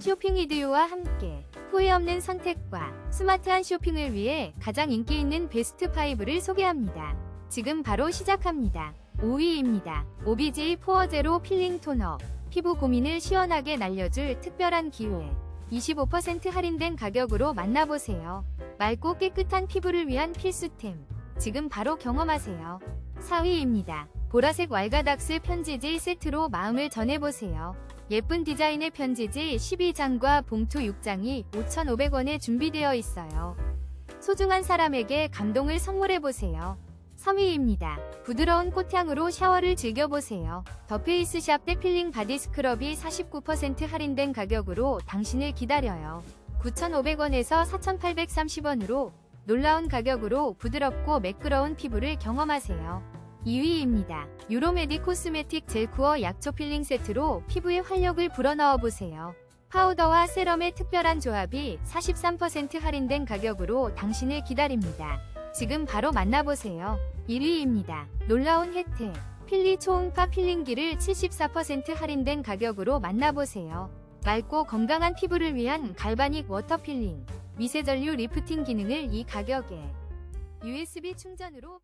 쇼핑 이디오와 함께 후회 없는 선택과 스마트한 쇼핑을 위해 가장 인기 있는 베스트 5를 소개합니다. 지금 바로 시작합니다. 5위입니다. OBJ 포어 제로 필링 토너. 피부 고민을 시원하게 날려줄 특별한 기회. 25% 할인된 가격으로 만나보세요. 맑고 깨끗한 피부를 위한 필수템. 지금 바로 경험하세요. 4위입니다. 보라색 왈가닥스 편지지 세트로 마음을 전해보세요. 예쁜 디자인의 편지지 12장과 봉투 6장이 5,500원에 준비되어 있어요. 소중한 사람에게 감동을 선물해보세요. 3위입니다. 부드러운 꽃향으로 샤워를 즐겨보세요. 더 페이스샵 데필링 바디 스크럽이 49% 할인된 가격으로 당신을 기다려요. 9,500원에서 4,830원으로 놀라운 가격으로 부드럽고 매끄러운 피부를 경험하세요. 2위입니다. 유로메디 코스메틱 젤 쿠어 약초 필링 세트로 피부에 활력을 불어넣어 보세요. 파우더와 세럼의 특별한 조합이 43% 할인된 가격으로 당신을 기다립니다. 지금 바로 만나보세요. 1위입니다. 놀라운 혜택. 필리 초음파 필링기를 74% 할인된 가격으로 만나보세요. 맑고 건강한 피부를 위한 갈바닉 워터 필링. 미세전류 리프팅 기능을 이 가격에 USB 충전으로